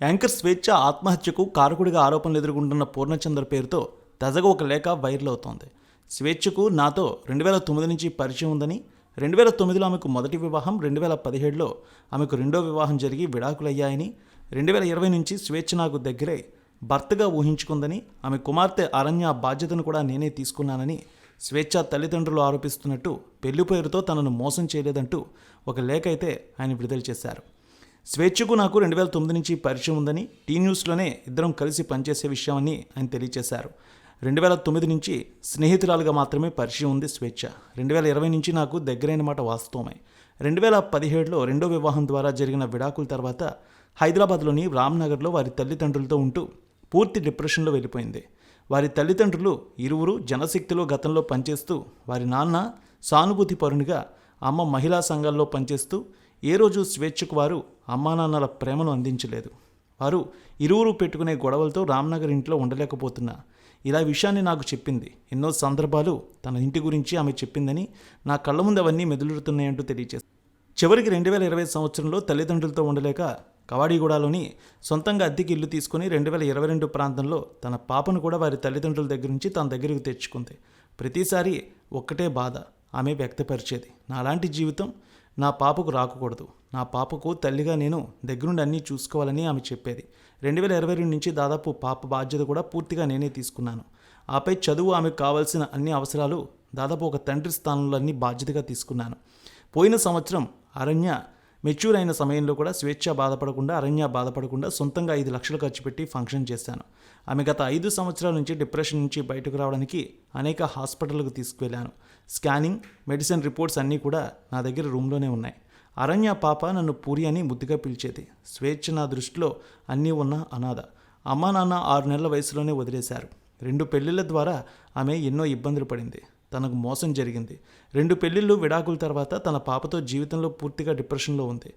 Anchor స్వేచ్ఛ ఆత్మహత్యకు కారకుడిగా ఆరోపణలు ఎదుర్కొంటున్న పూర్ణచంద్ర పేరుతో తాజాగా ఒక లేఖ వైరల్ అవుతోంది. స్వేచ్ఛకు నాతో రెండు వేల తొమ్మిది నుంచి పరిచయం ఉందని రెండు వేల తొమ్మిదిలో ఆమెకు మొదటి వివాహం రెండు వేల పదిహేడులో ఆమెకు రెండో వివాహం జరిగి విడాకులయ్యాయని రెండు వేల ఇరవై నుంచి స్వేచ్ఛ నాకు దగ్గరే భర్తగా ఊహించుకుందని ఆమె కుమార్తె అరణ్య బాధ్యతను కూడా నేనే తీసుకున్నానని స్వేచ్ఛ తల్లిదండ్రులు ఆరోపిస్తున్నట్టు పెళ్ళి పేరుతో తనను మోసం చేయలేదంటూ ఒక లేఖ అయితే ఆయన విడుదల చేశారు. స్వేచ్ఛకు నాకు రెండు వేల తొమ్మిది నుంచి పరిచయం ఉందని టీ న్యూస్లోనే ఇద్దరం కలిసి పనిచేసే విషయమని ఆయన తెలియజేశారు రెండు వేల తొమ్మిది నుంచి స్నేహితురాలుగా మాత్రమే పరిచయం ఉంది స్వేచ్ఛ. రెండు వేల ఇరవై నుంచి నాకు దగ్గరైన మాట వాస్తవమే. రెండు వేల పదిహేడులో రెండో వివాహం ద్వారా జరిగిన విడాకుల తర్వాత హైదరాబాద్లోని రామ్నగర్లో వారి తల్లిదండ్రులతో ఉంటూ పూర్తి డిప్రెషన్లో వెళ్ళిపోయింది. వారి తల్లిదండ్రులు ఇరువురు జనశక్తిలో గతంలో పనిచేస్తూ వారి నాన్న సానుభూతి పరునిగా అమ్మ మహిళా సంఘాల్లో పనిచేస్తూ ఏ రోజు స్వేచ్ఛకు వారు అమ్మానాన్నల ప్రేమను అందించలేదు. వారు ఇరువురు పెట్టుకునే గొడవలతో రామ్నగర్ ఇంట్లో ఉండలేకపోతున్నా. ఇలా విషయాన్ని నాకు చెప్పింది. ఎన్నో సందర్భాలు తన ఇంటి గురించి ఆమె చెప్పిందని నా కళ్ళ ముందు అవన్నీ మెదులుతున్నాయంటూ తెలియజేసి చివరికి రెండు వేల ఇరవై సంవత్సరంలో తల్లిదండ్రులతో ఉండలేక కవాడిగూడలోని సొంతంగా అద్దెకి ఇల్లు తీసుకుని రెండు వేల ఇరవై రెండు ప్రాంతంలో తన పాపను కూడా వారి తల్లిదండ్రుల దగ్గర నుంచి తన దగ్గరికి తెచ్చుకుంది. ప్రతిసారి ఒక్కటే బాధ ఆమె వ్యక్తపరిచేది. నాలాంటి జీవితం నా పాపకు రాకూడదు. నా పాపకు తల్లిగా నేను దగ్గరుండి అన్నీ చూసుకోవాలని ఆమె చెప్పేది. రెండు వేల ఇరవై రెండు నుంచి దాదాపు పాప బాధ్యత కూడా పూర్తిగా నేనే తీసుకున్నాను. ఆపై చదువు ఆమెకు కావాల్సిన అన్ని అవసరాలు దాదాపు ఒక తండ్రి స్థానంలో అన్ని బాధ్యతగా తీసుకున్నాను. పోయిన సంవత్సరం అరణ్య మెచ్యూర్ అయిన సమయంలో కూడా స్వేచ్ఛ బాధపడకుండా అరణ్య బాధపడకుండా సొంతంగా ఐదు లక్షలు ఖర్చు పెట్టి ఫంక్షన్ చేశాను. ఆమె గత ఐదు సంవత్సరాల నుంచి డిప్రెషన్ నుంచి బయటకు రావడానికి అనేక హాస్పిటల్కు తీసుకువెళ్ళాను. స్కానింగ్ మెడిసిన్ రిపోర్ట్స్ అన్నీ కూడా నా దగ్గర రూమ్లోనే ఉన్నాయి. అరణ్య పాప నన్ను పూరి అని ముద్దుగా పిలిచేది. స్వేచ్ఛ నా దృష్టిలో అన్నీ ఉన్న అనాథ. అమ్మా నాన్న ఆరు నెలల వయసులోనే వదిలేశారు. రెండు పెళ్ళిళ్ళ ద్వారా ఆమె ఎన్నో ఇబ్బందులు పడింది. తనకు మోసం జరిగింది. రెండు పెళ్ళిళ్ళు విడాకుల తర్వాత తన పాపతో జీవితంలో పూర్తిగా డిప్రెషన్లో ఉంది.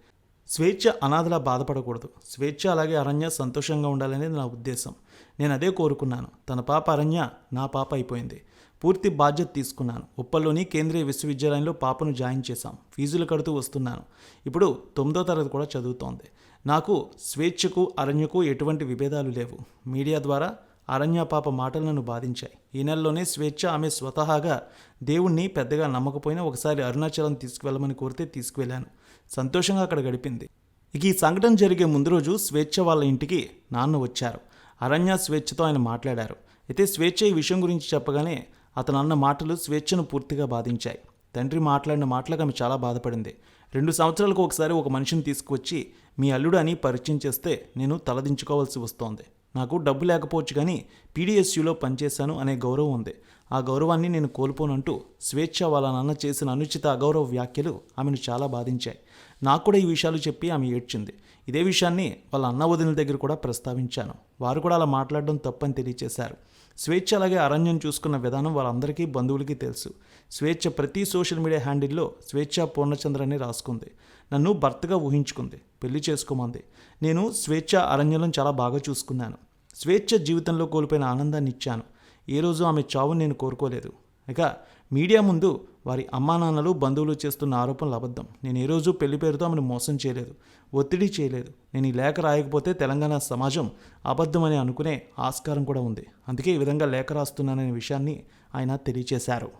స్వేచ్ఛ అనాథలా బాధపడకూడదు. స్వేచ్ఛ అలాగే అరణ్య సంతోషంగా ఉండాలనేది నా ఉద్దేశం. నేను అదే కోరుకున్నాను. తన పాప అరణ్య నా పాప అయిపోయింది. పూర్తి బాధ్యత తీసుకున్నాను. ఉప్పల్లోని కేంద్రీయ విశ్వవిద్యాలయంలో పాపను జాయిన్ చేశాం. ఫీజులు కడుతూ వస్తున్నాను. ఇప్పుడు తొమ్మిదో తరగతి కూడా చదువుతోంది. నాకు స్వేచ్ఛకు అరణ్యకు ఎటువంటి విభేదాలు లేవు. మీడియా ద్వారా అరణ్య పాప మాటలు నన్ను బాధించాయి. ఈ నెలలోనే స్వేచ్ఛ ఆమె స్వతహాగా దేవుణ్ణి పెద్దగా నమ్మకపోయినా ఒకసారి అరుణాచలం తీసుకువెళ్ళమని కోరితే తీసుకువెళ్ళాను. సంతోషంగా అక్కడ గడిపింది. ఇక ఈ సంఘటన జరిగే ముందు రోజు స్వేచ్ఛ వాళ్ళ ఇంటికి నాన్న వచ్చారు. అరణ్య స్వేచ్ఛతో ఆయన మాట్లాడారు. అయితే స్వేచ్ఛ ఈ విషయం గురించి చెప్పగానే అతను అన్న మాటలు స్వేచ్ఛను పూర్తిగా బాధించాయి. తండ్రి మాట్లాడిన మాటలకు ఆమె చాలా బాధపడింది. రెండు సంవత్సరాలకు ఒకసారి ఒక మనిషిని తీసుకువచ్చి మీ అల్లుడు అని పరిచయం చేస్తే నేను తలదించుకోవాల్సి వస్తోంది. నాకు డబ్బు లేకపోవచ్చు కానీ పీడిఎస్యూలో పనిచేశాను అనే గౌరవం ఉంది. ఆ గౌరవాన్ని నేను కోల్పోనంటూ స్వేచ్ఛ వాళ్ళ నాన్న చేసిన అనుచిత అగౌరవ వ్యాఖ్యలు ఆమెను చాలా బాధించాయి. నాకు కూడా ఈ విషయాలు చెప్పి ఆమె ఏడ్చింది. ఇదే విషయాన్ని వాళ్ళ అన్న వదిన దగ్గర కూడా ప్రస్తావించాను. వారు కూడా అలా మాట్లాడడం తప్పని తెలియచేశారు. స్వేచ్ఛ అలాగే అరణ్యం చూసుకున్న విధానం వాళ్ళందరికీ బంధువులకి తెలుసు. స్వేచ్ఛ ప్రతి సోషల్ మీడియా హ్యాండిల్లో స్వేచ్ఛ పూర్ణచంద్ర అని రాసుకుంది. నన్ను భర్తగా ఊహించుకుంది. పెళ్ళి చేసుకోమంది. నేను స్వేచ్ఛ అరణ్యలను చాలా బాగా చూసుకున్నాను. స్వేచ్ఛ జీవితంలో కోల్పోయిన ఆనందాన్ని ఇచ్చాను. ఏ రోజు ఆమె చావును నేను కోరుకోలేదు. ఇక మీడియా ముందు వారి అమ్మా నాన్నలు బంధువులు చేస్తున్న ఆరోపణలు అబద్ధం. నేను ఏ రోజు పెళ్ళి పేరుతో ఆమెను మోసం చేయలేదు. ఒత్తిడి చేయలేదు. నేను ఈ లేఖ రాయకపోతే తెలంగాణ సమాజం అబద్ధమని అనుకునే ఆస్కారం కూడా ఉంది. అందుకే ఈ విధంగా లేఖ రాస్తున్నాననే విషయాన్ని ఆయన తెలియచేశారు.